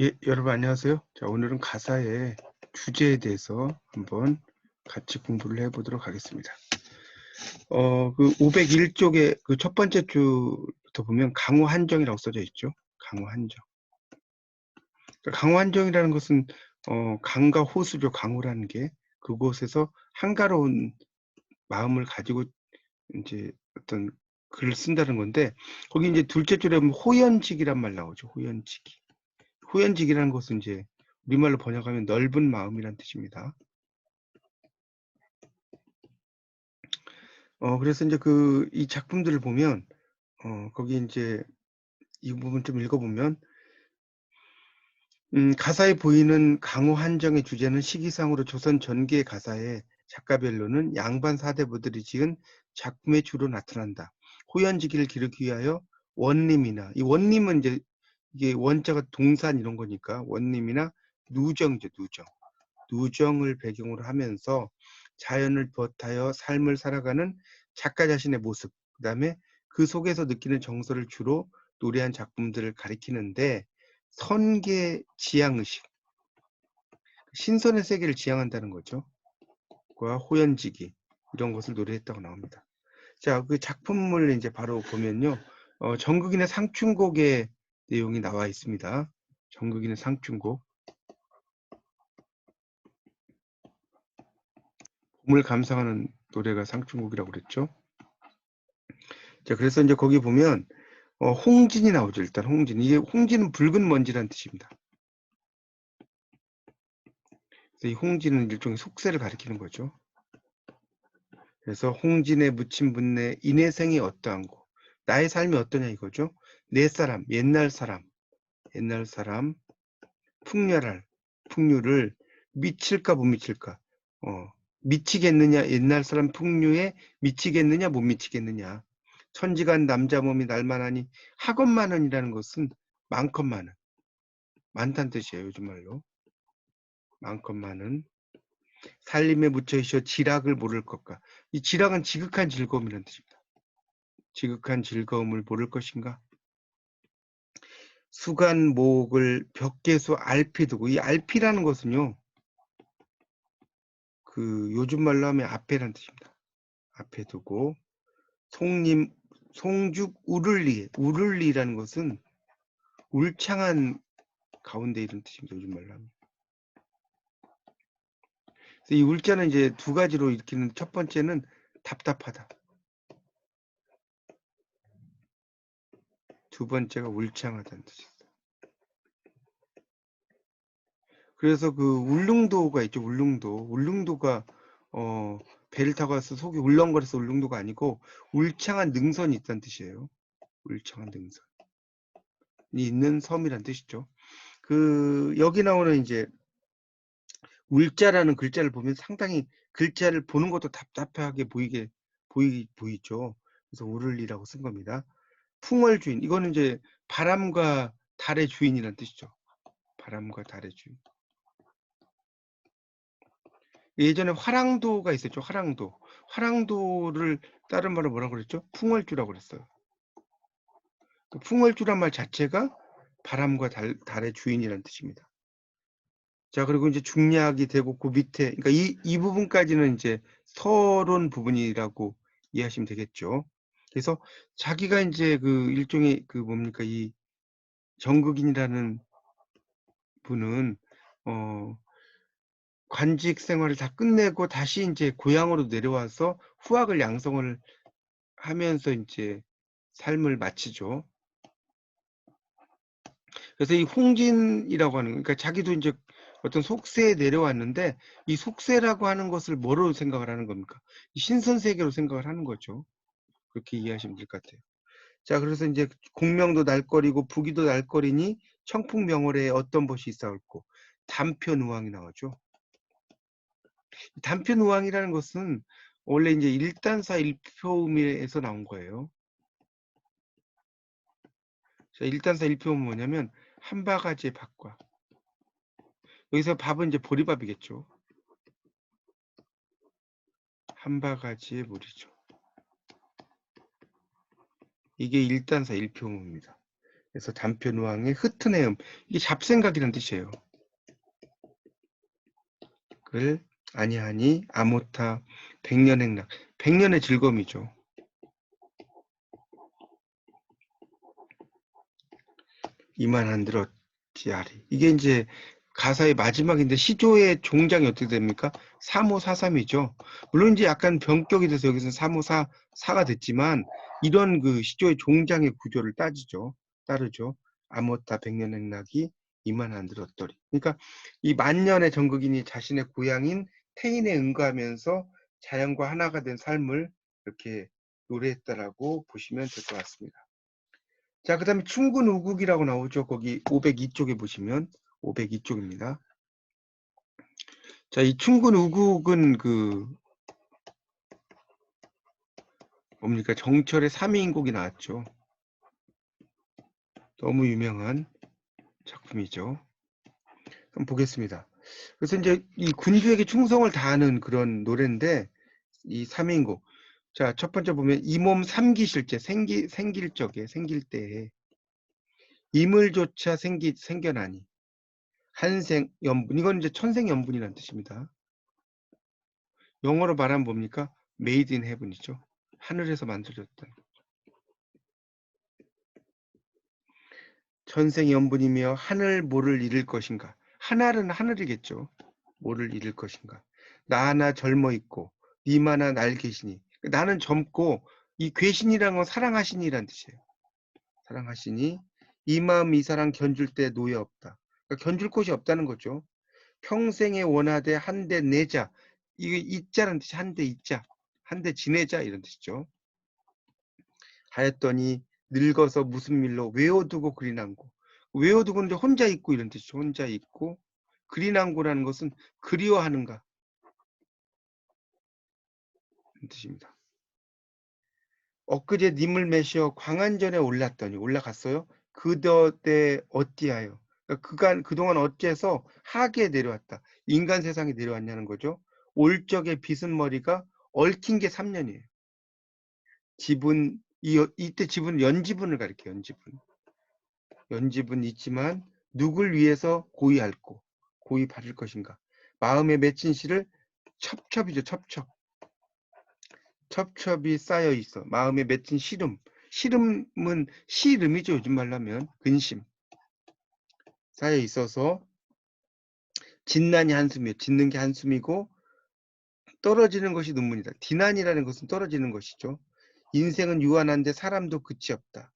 예, 여러분 안녕하세요. 자, 오늘은 가사의 주제에 대해서 한번 같이 공부를 해보도록 하겠습니다. 어, 그 501쪽에 그첫 번째 줄부터 보면 강호 한정이라고 써져 있죠. 강호 한정. 강호 한정이라는 것은 어, 강과 호수죠. 강호라는 게 그곳에서 한가로운 마음을 가지고 이제 어떤 글을 쓴다는 건데 거기 이제 둘째 줄에 보면 호연직이란 말 나오죠. 호연직이. 후연직이라는 것은 이제 우리말로 번역하면 넓은 마음이란 뜻입니다. 어, 그래서 이제 그, 이 작품들을 보면, 어, 거기 이제 이 부분 좀 읽어보면, 음, 가사에 보이는 강호 한정의 주제는 시기상으로 조선 전기의 가사에 작가별로는 양반 사대부들이 지은 작품에 주로 나타난다. 호연지기를 기르기 위하여 원림이나, 이 원림은 이제 이게 원자가 동산 이런 거니까 원림이나 누정이죠, 누정. 누정을 배경으로 하면서 자연을 버타여 삶을 살아가는 작가 자신의 모습, 그 다음에 그 속에서 느끼는 정서를 주로 노래한 작품들을 가리키는데 선계 지향의식, 신선의 세계를 지향한다는 거죠. 과 호연지기 이런 것을 노래했다고 나옵니다. 자, 그 작품을 이제 바로 보면요. 어, 전국인의 상춘곡의 내용이 나와 있습니다. 정극인의 상춘곡 봄을 감상하는 노래가 상춘곡이라고 그랬죠. 자, 그래서 이제 거기 보면 어, 홍진이 나오죠. 일단 홍진. 이게 홍진은 붉은 먼지라는 뜻입니다. 그래서 이 홍진은 일종의 속세를 가리키는 거죠. 그래서 홍진에 묻힌 분내 인해생이 어떠한고 나의 삶이 어떠냐 이거죠. 내 사람, 옛날 사람, 옛날 사람, 풍렬할, 풍류를 미칠까 못 미칠까, 어, 미치겠느냐, 옛날 사람 풍류에 미치겠느냐, 못 미치겠느냐. 천지간 남자 몸이 날만하니 학원만은이라는 것은 많건만은. 많다는 뜻이에요, 요즘 말로. 많건만은. 살림에 묻혀 있어 지락을 모를 것과. 이 지락은 지극한 즐거움이라는 뜻입니다. 지극한 즐거움을 모를 것인가? 수간 목을 벽계수 알피 두고 이 알피라는 것은요. 그 요즘 말로 하면 앞에라는 뜻입니다. 앞에 두고 송림 송죽 우를리 우를리라는 것은 울창한 가운데 이런 뜻입니다. 요즘 말로 하면. 이 울자는 이제 두 가지로 읽히는 첫 번째는 답답하다. 두 번째가 울창하다는 뜻이었어요. 그래서 그 울릉도가 있죠. 울릉도. 울릉도가 어 배를 타고 가서 속이 울렁거려서 울릉도가 아니고 울창한 능선이 있다는 뜻이에요. 울창한 능선. 이 있는 섬이란 뜻이죠. 그 여기 나오는 이제 울자라는 글자를 보면 상당히 글자를 보는 것도 답답하게 보이게 보이 보이죠. 그래서 우를리라고 쓴 겁니다. 풍월 주인 이거는 이제 바람과 달의 주인이라는 뜻이죠. 바람과 달의 주인. 예전에 화랑도가 있었죠. 화랑도. 화랑도를 다른 말로 뭐라고 그랬죠? 풍월주라고 그랬어요. 그 풍월주란 말 자체가 바람과 달, 달의 주인이라는 뜻입니다. 자, 그리고 이제 중략이 되고 그 밑에, 그러니까 이, 이 부분까지는 이제 서론 부분이라고 이해하시면 되겠죠. 그래서 자기가 이제 그 일종의 그 뭡니까 이 정극인이라는 분은 어 관직 생활을 다 끝내고 다시 이제 고향으로 내려와서 후학을 양성을 하면서 이제 삶을 마치죠. 그래서 이 홍진이라고 하는 그러니까 자기도 이제 어떤 속세에 내려왔는데 이 속세라고 하는 것을 뭐로 생각을 하는 겁니까? 신선 세계로 생각을 하는 거죠. 그렇게 이해하시면 될 것 같아요. 자, 그래서 이제 공명도 날거리고 부기도 날거리니 청풍명월에 어떤 것이 있사올고 단표누왕이 나오죠. 단표누왕이라는 것은 원래 이제 일단사 일표음에서 나온 거예요. 자, 일단사 일표음은 뭐냐면 한 바가지의 밥과 여기서 밥은 이제 보리밥이겠죠. 한 바가지의 물이죠. 이게 일단사 일표음입니다. 그래서 단표누왕의 흩트네 음 이게 잡생각이라는 뜻이에요. 그를 아니하니 아모타 백년행락 백년의 즐거움이죠. 이만한 들었지 아리 이게 이제 가사의 마지막인데 시조의 종장이 어떻게 됩니까? 3543이죠. 물론 이제 약간 변격이 돼서 여기서 3544가 됐지만 이런 그 시조의 종장의 구조를 따지죠. 따르죠. 아모타 백년 행락이 이만한 들었더리. 그러니까 이 만년의 전극인이 자신의 고향인 태인에 응가하면서 자연과 하나가 된 삶을 이렇게 노래했다라고 보시면 될 것 같습니다. 자, 그 다음에 충군 우국이라고 나오죠. 거기 502쪽에 보시면 502쪽입니다. 자, 이 충군 우국은 그 뭡니까? 정철의 3위인곡이 나왔죠. 너무 유명한 작품이죠. 한번 보겠습니다. 그래서 이제 이 군주에게 충성을 다하는 그런 노래인데 이 3인곡. 자, 첫 번째 보면 이 몸 삼기 실제 생기 생길 적에 생길 때에 이물조차 생기 생겨나니 한생 연분 이건 이제 천생 연분이라는 뜻입니다. 영어로 말하면 뭡니까? made in heaven이죠. 하늘에서 만들어졌다. 천생 연분이며 하늘 뭐를 잃을 것인가? 하늘은 하늘이겠죠. 뭐를 잃을 것인가? 나 하나 젊어 있고 니마나 날 계시니 나는 젊고 이 괴신이란 건 사랑하시니란 뜻이에요. 사랑하시니 이 마음 이 사랑 견줄 때 노예 없다. 그러니까 견줄 곳이 없다는 거죠. 평생에 원하되 한대 내자. 이게 있자는 뜻이 한대 있자. 한대 지내자 이런 뜻이죠. 하였더니 늙어서 무슨 밀로 외워두고 그리난고. 외워두고는 혼자 있고 이런 뜻이죠. 혼자 있고 그리난고라는 것은 그리워하는가 뜻입니다. 엊그제 님을 매시어 광안전에 올랐더니 올라갔어요. 그때 어찌하여 그러니까 그간 그동안 어째서 하계에 내려왔다. 인간 세상에 내려왔냐는 거죠. 올 적에 빗은 머리가 얽힌 게 3년이에요. 지분 이, 이때 지분 연지분을 가리켜 연지분. 연지분 있지만 누굴 위해서 고의할고 고의 바를 것인가. 마음에 맺힌 시를 첩첩이죠 첩첩. 첩첩이 쌓여 있어. 마음에 맺힌 시름. 시름은 시름이죠 요즘 말로 하면 근심. 쌓여 있어서 진난이 한숨이에요. 짓는 게 한숨이고 떨어지는 것이 눈물이다. 디난이라는 것은 떨어지는 것이죠. 인생은 유한한데 사람도 끝이 없다.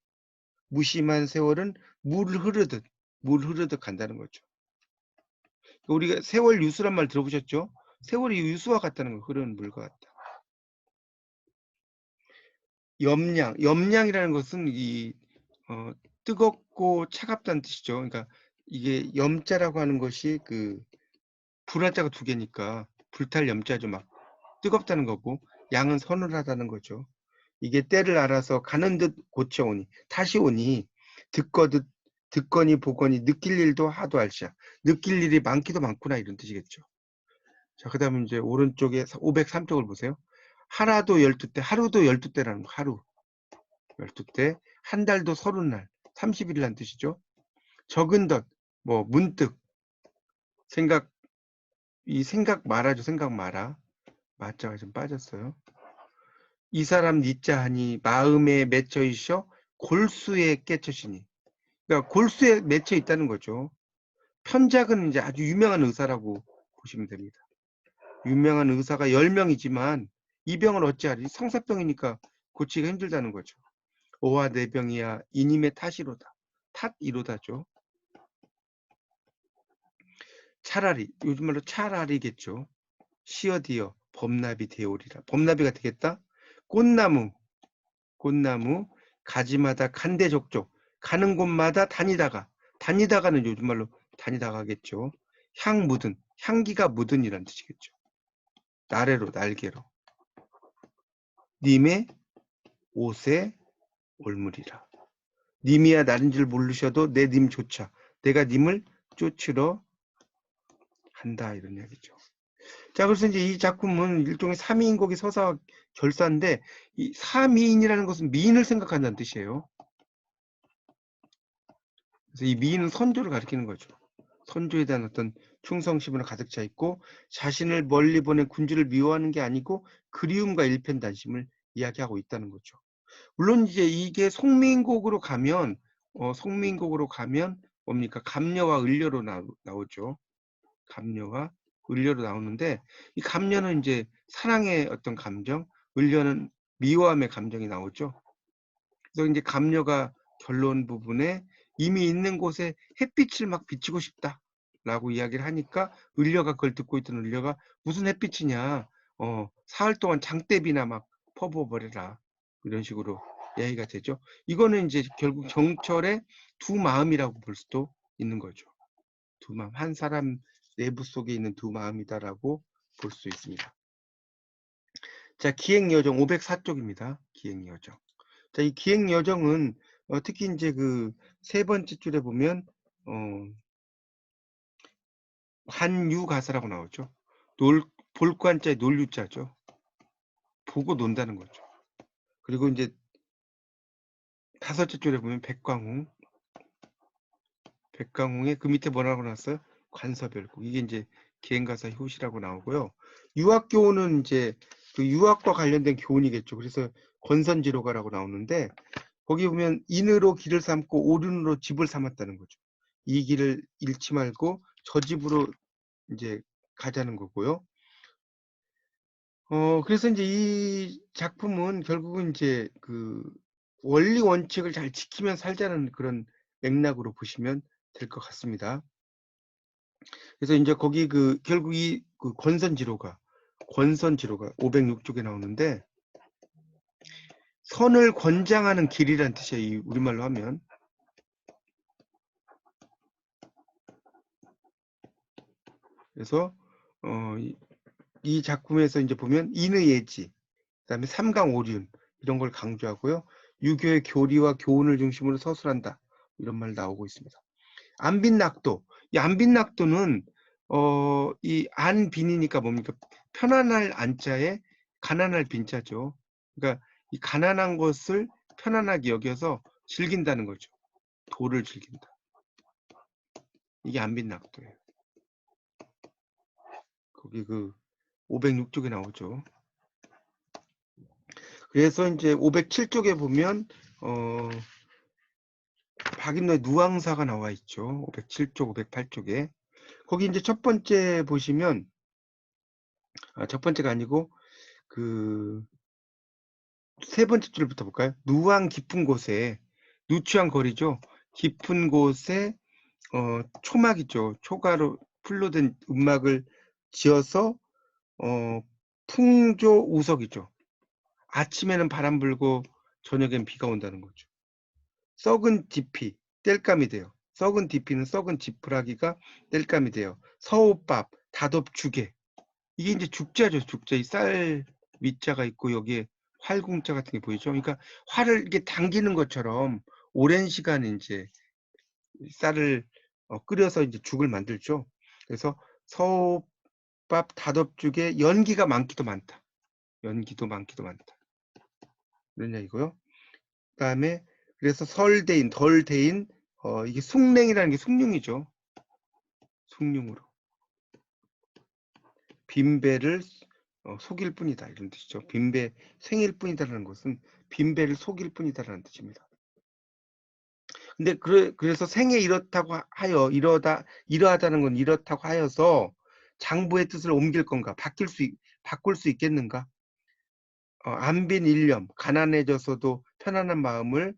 무심한 세월은 물 흐르듯 물 흐르듯 간다는 거죠. 우리가 세월 유수란 말 들어보셨죠? 세월이 유수와 같다는 거 흐르는 물과 같다. 염량, 염량이라는 것은 이 어, 뜨겁고 차갑다는 뜻이죠. 그러니까 이게 염자라고 하는 것이 그 불화자가 두 개니까 불탈 염자죠. 막 뜨겁다는 거고 양은 서늘하다는 거죠. 이게 때를 알아서 가는 듯 고쳐오니 다시 오니 듣거듯 듣거니 보거니 느낄 일도 하도 알시야. 느낄 일이 많기도 많구나 이런 뜻이겠죠. 자, 그 다음에 이제 오른쪽에 503쪽을 보세요. 하나도 12대, 하루도 12대라는 거, 하루. 12대, 한 달도 30날, 30일이라는 뜻이죠. 적은 덧, 뭐, 문득, 생각, 이 생각 말아죠, 생각 말아. 마자가 좀 빠졌어요. 이 사람 니자 하니 마음에 맺혀 있어 골수에 깨쳐시니. 그러니까 골수에 맺혀 있다는 거죠. 편작은 이제 아주 유명한 의사라고 보시면 됩니다. 유명한 의사가 10명이지만 이 병을 어찌하리? 성사병이니까 고치기가 힘들다는 거죠. 오와 내 병이야 이님의 탓이로다. 탓이로다죠. 차라리 요즘 말로 차라리겠죠. 시어디어 범나비 되오리라. 범나비가 되겠다. 꽃나무, 꽃나무, 가지마다 간대족족, 가는 곳마다 다니다가, 다니다가는 요즘 말로 다니다가겠죠. 향 묻은, 향기가 묻은 이란 뜻이겠죠. 나래로, 날개로. 님의 옷에 올물이라. 님이야 나른 줄 모르셔도 내 님조차 내가 님을 쫓으러 한다 이런 얘기죠. 자, 그래서 이제 이 작품은 일종의 3인곡의 서사 결사인데 이 3인이라는 것은 미인을 생각한다는 뜻이에요. 그래서 이 미는 선조를 가리키는 거죠. 선조에 대한 어떤 충성심으로 가득 차 있고 자신을 멀리 보낸 군주를 미워하는 게 아니고 그리움과 일편단심을 이야기하고 있다는 거죠. 물론 이제 이게 송민곡으로 가면 어, 송민곡으로 가면 뭡니까 감녀와 을려로 나, 나오죠. 감녀와 을려로 나오는데 이 감녀는 이제 사랑의 어떤 감정, 을려는 미워함의 감정이 나오죠. 그래서 이제 감녀가 결론 부분에 이미 있는 곳에 햇빛을 막 비치고 싶다 라고 이야기를 하니까 을려가 그걸 듣고 있던 을려가 무슨 햇빛이냐, 어 사흘 동안 장대비나 막 퍼부어버려라 이런 식으로 이야기가 되죠. 이거는 이제 결국 정철의 두 마음이라고 볼 수도 있는 거죠. 두 마음, 한 사람 내부 속에 있는 두 마음이다라고 볼 수 있습니다. 자, 기행여정 504쪽입니다. 기행여정. 자, 이 기행여정은 어, 특히 이제 그 세 번째 줄에 보면 어, 한유 가사라고 나오죠. 놀, 볼관자의 놀유자죠. 보고 논다는 거죠. 그리고 이제 다섯째 줄에 보면 백광웅, 백광웅의 그 밑에 뭐라고 나왔어요? 관서별국. 이게 이제 기행가사 효시라고 나오고요. 유학교훈은 이제 그 유학과 관련된 교훈이겠죠. 그래서 권선지로가라고 나오는데 거기 보면 인으로 길을 삼고 오륜으로 집을 삼았다는 거죠. 이 길을 잃지 말고 저 집으로 이제 가자는 거고요. 어 그래서 이제 이 작품은 결국은 이제 그 원리 원칙을 잘 지키면 살자는 그런 맥락으로 보시면 될 것 같습니다. 그래서 이제 거기 그 결국 이 그 권선 지로가 권선 지로가 506쪽에 나오는데 선을 권장하는 길이란 뜻이에요. 이 우리말로 하면. 그래서 어, 이, 이 작품에서 이제 보면 인의 예지, 그다음에 삼강오륜 이런 걸 강조하고요. 유교의 교리와 교훈을 중심으로 서술한다. 이런 말 나오고 있습니다. 안빈낙도. 이 안빈낙도는 어, 이 안빈이니까 뭡니까? 편안할 안자에 가난할 빈자죠. 그러니까 이 가난한 것을 편안하게 여겨서 즐긴다는 거죠. 도를 즐긴다. 이게 안빈낙도예요. 거기 그 506쪽에 나오죠. 그래서 이제 507쪽에 보면 어 박인노의 누앙사가 나와 있죠. 507쪽, 508쪽에. 거기 이제 첫 번째 보시면 아, 첫 번째가 아니고 그 세 번째 줄부터 볼까요? 누왕 깊은 곳에 누추한 거리죠. 깊은 곳에 어, 초막이죠. 초가로 풀로 된 음막을 지어서 어, 풍조 우석이죠. 아침에는 바람 불고 저녁엔 비가 온다는 거죠. 썩은 잎이 땔감이 돼요. 썩은 잎이는 썩은 지푸라기가 땔감이 돼요. 서우밥, 다덥죽에 이게 이제 죽자죠. 죽자. 이 쌀 밑자가 있고 여기에 활궁자 같은 게 보이죠. 그러니까 활을 이렇게 당기는 것처럼 오랜 시간 이제 쌀을 어, 끓여서 이제 죽을 만들죠. 그래서 서우밥, 다덥죽에 연기가 많기도 많다. 연기도 많기도 많다. 이런 얘기고요. 그 다음에 그래서 설대인, 덜대인, 어, 이게 숭냉이라는 게 숭늉이죠. 숭늉으로. 빈배를 어, 속일 뿐이다 이런 뜻이죠. 빈배 생일 뿐이다라는 것은 빈배를 속일 뿐이다라는 뜻입니다. 근데 그래, 그래서 생에 이렇다고 하여 이러다 이러하다는 건 이렇다고 하여서 장부의 뜻을 옮길 건가 바뀔 수 바꿀 수 있겠는가? 어, 안빈 일념 가난해져서도 편안한 마음을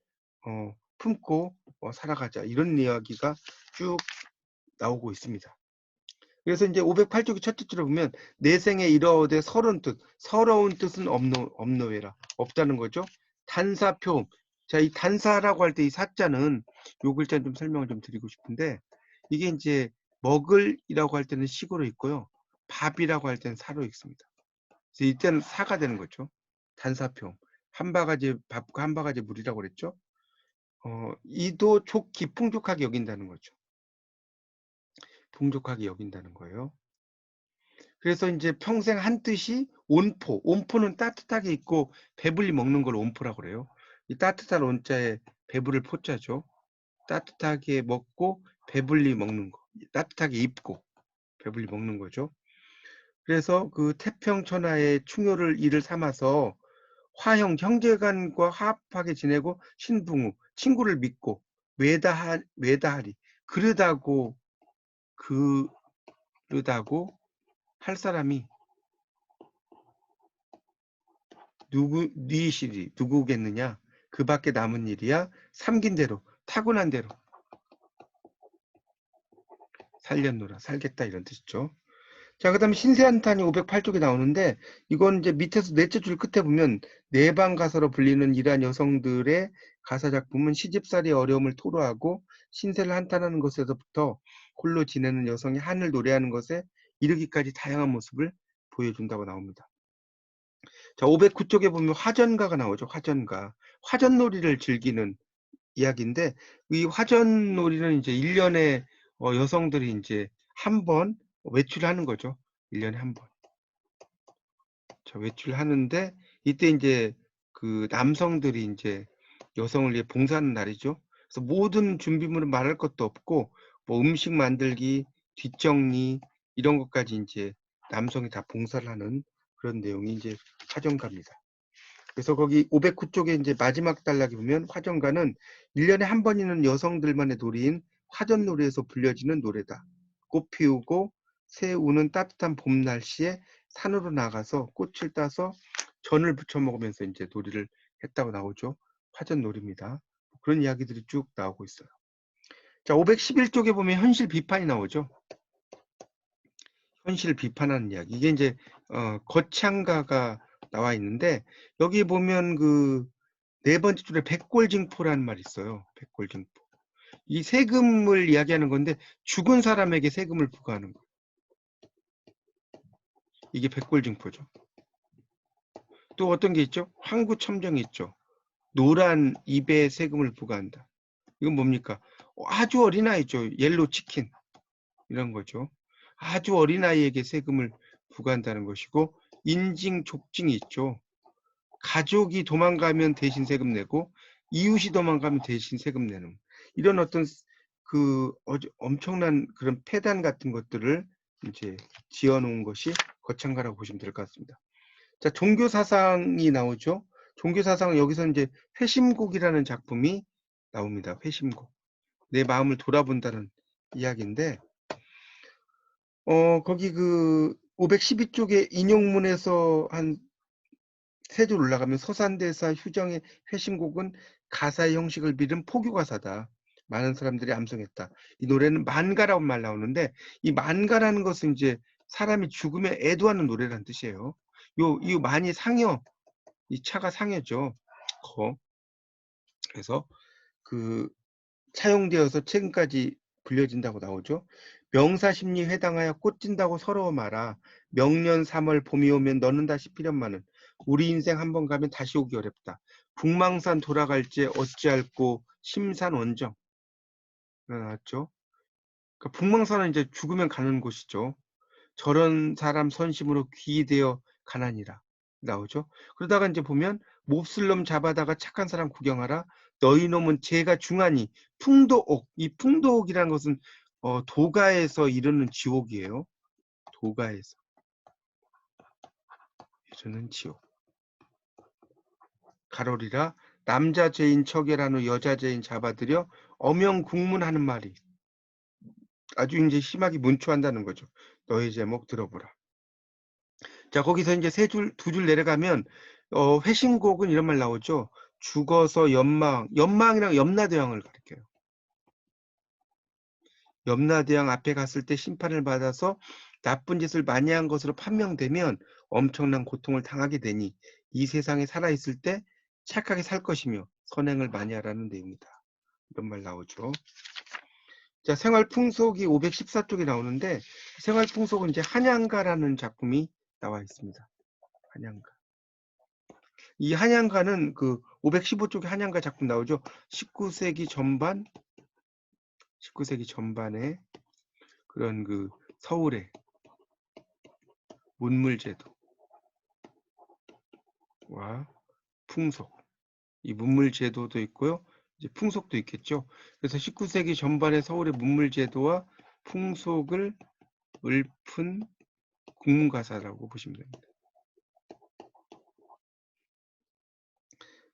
어, 품고 어, 살아가자 이런 이야기가 쭉 나오고 있습니다. 그래서 이제 508쪽의 첫째 줄을 보면 내생에 이러되 서러운 뜻, 서러운 뜻은 없노, 없노외라 없다는 거죠. 단사표, 자이 단사라고 할 때 이 사자는 요 글자 좀 설명을 좀 드리고 싶은데 이게 이제 먹을이라고 할 때는 식으로 있고요, 밥이라고 할 때는 사로 있습니다. 그래서 이때는 사가 되는 거죠. 단사표, 한 바가지 밥과 한 바가지 물이라고 그랬죠. 어, 이도 좋기 풍족하게 여긴다는 거죠. 풍족하게 여긴다는 거예요. 그래서 이제 평생 한 뜻이 온포, 온포는 따뜻하게 있고 배불리 먹는 걸 온포라고 그래요. 이 따뜻한 온자에 배부를 포자죠. 따뜻하게 먹고 배불리 먹는 거. 따뜻하게 입고 배불리 먹는 거죠. 그래서 그 태평천하의 충효를 이를 삼아서 화형 형제간과 화합하게 지내고 신붕우 친구를 믿고 외다하, 외다하리. 그러다고 그러다고 할 사람이 누구 니시리 누구겠느냐? 그 밖에 남은 일이야? 삼긴 대로 타고난 대로 살렸노라. 살겠다 이런 뜻이죠. 자, 그 다음에 신세한탄이 508쪽에 나오는데, 이건 이제 밑에서 넷째 줄 끝에 보면, 내방 가사로 불리는 이러한 여성들의 가사 작품은 시집살이의 어려움을 토로하고, 신세를 한탄하는 것에서부터 홀로 지내는 여성이 한을 노래하는 것에 이르기까지 다양한 모습을 보여준다고 나옵니다. 자, 509쪽에 보면 화전가가 나오죠. 화전가. 화전놀이를 즐기는 이야기인데, 이 화전놀이는 이제 1년에 어, 여성들이 이제 한 번 외출하는 거죠. 1년에 한 번. 자, 외출하는데 이때 이제 그 남성들이 이제 여성을 위해 봉사하는 날이죠. 그래서 모든 준비물은 말할 것도 없고 뭐 음식 만들기, 뒷정리 이런 것까지 이제 남성이 다 봉사를 하는 그런 내용이 이제 화정가입니다. 그래서 거기 509쪽에 이제 마지막 단락에 보면 화정가는 1년에 한 번 있는 여성들만의 놀이인 화전놀이에서 불려지는 노래다. 꽃 피우고 새 우는 따뜻한 봄 날씨에 산으로 나가서 꽃을 따서 전을 부쳐 먹으면서 이제 놀이를 했다고 나오죠. 화전 놀이입니다. 그런 이야기들이 쭉 나오고 있어요. 자, 511쪽에 보면 현실 비판이 나오죠. 현실 비판하는 이야기. 이게 이제 어, 거창가가 나와 있는데 여기 보면 그 네 번째 줄에 백골징포라는 말이 있어요. 백골징포. 이 세금을 이야기하는 건데 죽은 사람에게 세금을 부과하는 거예요. 이게 백골징포죠. 또 어떤 게 있죠? 황구첨정이 있죠. 노란 입에 세금을 부과한다. 이건 뭡니까? 아주 어린아이죠. 옐로 치킨. 이런 거죠. 아주 어린아이에게 세금을 부과한다는 것이고 인징, 족징이 있죠. 가족이 도망가면 대신 세금 내고 이웃이 도망가면 대신 세금 내는 이런 어떤 그 엄청난 그런 폐단 같은 것들을 이제 지어놓은 것이 거창가라고 보시면 될 것 같습니다. 자, 종교 사상이 나오죠. 종교 사상은 여기서 이제 회심곡이라는 작품이 나옵니다. 회심곡. 내 마음을 돌아본다는 이야기인데, 어, 거기 그 512쪽에 인용문에서 한 세 줄 올라가면 서산대사 휴정의 회심곡은 가사의 형식을 빌은 포교가사다. 많은 사람들이 암송했다. 이 노래는 만가라고 말 나오는데 이 만가라는 것은 이제 사람이 죽으면 애도하는 노래라는 뜻이에요. 요, 이 많이 상여, 이 차가 상여죠. 거. 그래서 그 사용되어서 최근까지 불려진다고 나오죠. 명사심리 회당하여 꽃진다고 서러워 말아. 명년 3월 봄이 오면 너는 다시 필연만은 우리 인생 한 번 가면 다시 오기 어렵다. 북망산 돌아갈지 어찌할꼬 심산 원정. 나왔죠. 그러니까 북망산은 이제 죽으면 가는 곳이죠. 저런 사람 선심으로 귀되어 가난이라 나오죠. 그러다가 이제 보면 몹쓸 놈 잡아다가 착한 사람 구경하라. 너희 놈은 죄가 중하니 풍도옥. 이 풍도옥이라는 것은 어, 도가에서 이르는 지옥이에요. 도가에서 이르는 지옥. 가로리라 남자 죄인 처결한 후 여자 죄인 잡아들여 엄영 국문하는 말이 아주 이제 심하게 문초한다는 거죠. 너의 제목 들어보라. 자 거기서 이제 세 줄, 두 줄 내려가면 어, 회신곡은 이런 말 나오죠. 죽어서 연망, 연망이랑 염라대왕을 가리켜요. 염라대왕 앞에 갔을 때 심판을 받아서 나쁜 짓을 많이 한 것으로 판명되면 엄청난 고통을 당하게 되니 이 세상에 살아있을 때 착하게 살 것이며 선행을 많이 하라는 내용이다. 이런 말 나오죠. 자, 생활 풍속이 514쪽에 나오는데 생활 풍속은 이제 한양가라는 작품이 나와 있습니다. 한양가. 이 한양가는 그 515쪽에 한양가 작품 나오죠. 19세기 전반 19세기 전반에 그런 그 서울의 문물제도와 풍속 이 문물제도도 있고요. 풍속도 있겠죠. 그래서 19세기 전반의 서울의 문물 제도와 풍속을 읊은 국문 가사라고 보시면 됩니다.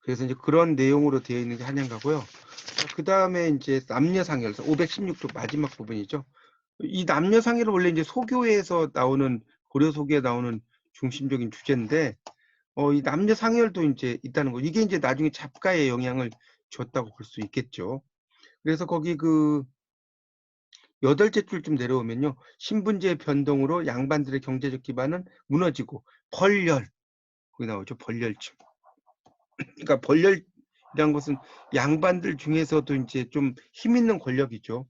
그래서 이제 그런 내용으로 되어 있는 게 한양가고요. 그 다음에 이제 남녀상열 516조 마지막 부분이죠. 이 남녀상열은 원래 이제 소교에서 나오는 고려 소교에 나오는 중심적인 주제인데 어, 이 남녀상열도 이제 있다는 거. 이게 이제 나중에 잡가에 영향을 줬다고 볼 수 있겠죠. 그래서 거기 그 여덟째 줄좀 내려오면요. 신분제 변동으로 양반들의 경제적 기반은 무너지고 벌열 거기 나오죠. 벌열층. 그러니까 벌열이란 것은 양반들 중에서도 이제 좀 힘 있는 권력이죠.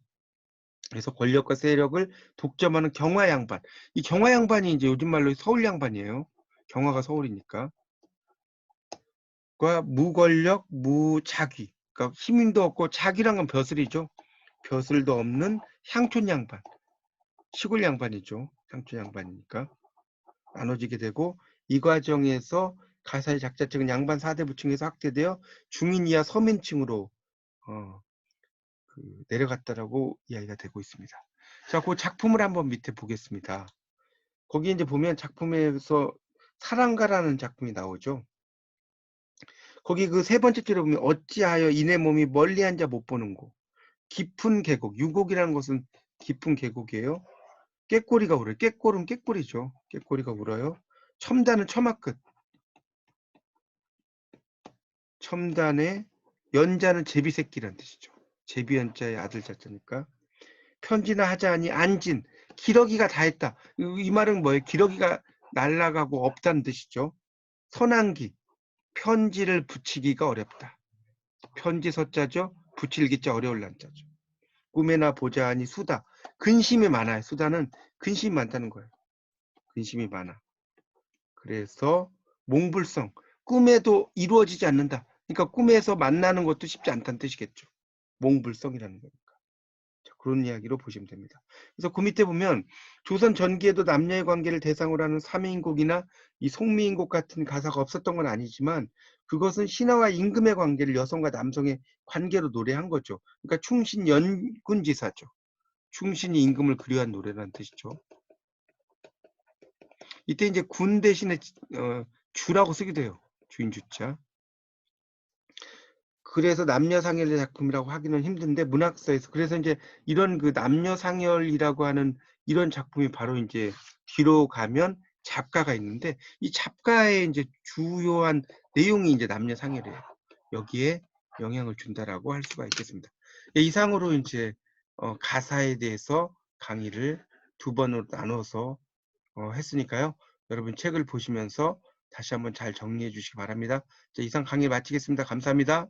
그래서 권력과 세력을 독점하는 경화 양반. 이 경화 양반이 이제 요즘 말로 서울 양반이에요. 경화가 서울이니까. 과 무권력, 무자귀. 그러니까 힘도 없고 자기란 건 벼슬이죠. 벼슬도 없는 향촌 양반. 시골 양반이죠. 향촌 양반이니까. 나눠지게 되고 이 과정에서 가사의 작자층은 양반 4대 부층에서 확대되어 중인 이하 서민층으로 어, 그 내려갔다라고 이야기가 되고 있습니다. 자, 그 작품을 한번 밑에 보겠습니다. 거기 이제 보면 작품에서 사랑가라는 작품이 나오죠. 거기 그 세 번째 줄에 보면 어찌하여 이내 몸이 멀리 앉아 못 보는 곳. 깊은 계곡. 유곡이라는 것은 깊은 계곡이에요. 깨꼬리가 울어요. 깨꼬름 깨꼬리죠. 깨꼬리가 울어요. 첨단은 처마 끝. 첨단의 연자는 제비새끼란 뜻이죠. 제비연자의 아들 자자니까. 편지나 하자니 안진. 기러기가 다 했다. 이, 이 말은 뭐예요? 기러기가 날아가고 없다는 뜻이죠. 선한기. 편지를 붙이기가 어렵다. 편지 서자죠. 붙일기자 어려울 난자죠. 꿈에나 보자 하니 수다. 근심이 많아요. 수다는 근심이 많다는 거예요. 근심이 많아. 그래서 몽불성. 꿈에도 이루어지지 않는다. 그러니까 꿈에서 만나는 것도 쉽지 않다는 뜻이겠죠. 몽불성이라는 거니까. 자, 그런 이야기로 보시면 됩니다. 그래서 그 밑에 보면 조선 전기에도 남녀의 관계를 대상으로 하는 삼인곡이나 이 송미인곡 같은 가사가 없었던 건 아니지만 그것은 신하와 임금의 관계를 여성과 남성의 관계로 노래한 거죠. 그러니까 충신 연군지사죠. 충신이 임금을 그리한 노래라는 뜻이죠. 이때 이제 군 대신에 어, 주라고 쓰기도 해요. 주인 주자. 그래서 남녀 상열의 작품이라고 하기는 힘든데 문학사에서 그래서 이제 이런 그 남녀 상열이라고 하는 이런 작품이 바로 이제 뒤로 가면 잡가가 있는데 이 잡가의 이제 주요한 내용이 이제 남녀 상열이에요. 여기에 영향을 준다라고 할 수가 있겠습니다. 예, 이상으로 이제 어, 가사에 대해서 강의를 두 번으로 나눠서 어, 했으니까요. 여러분 책을 보시면서 다시 한번 잘 정리해 주시기 바랍니다. 자, 이상 강의 마치겠습니다. 감사합니다.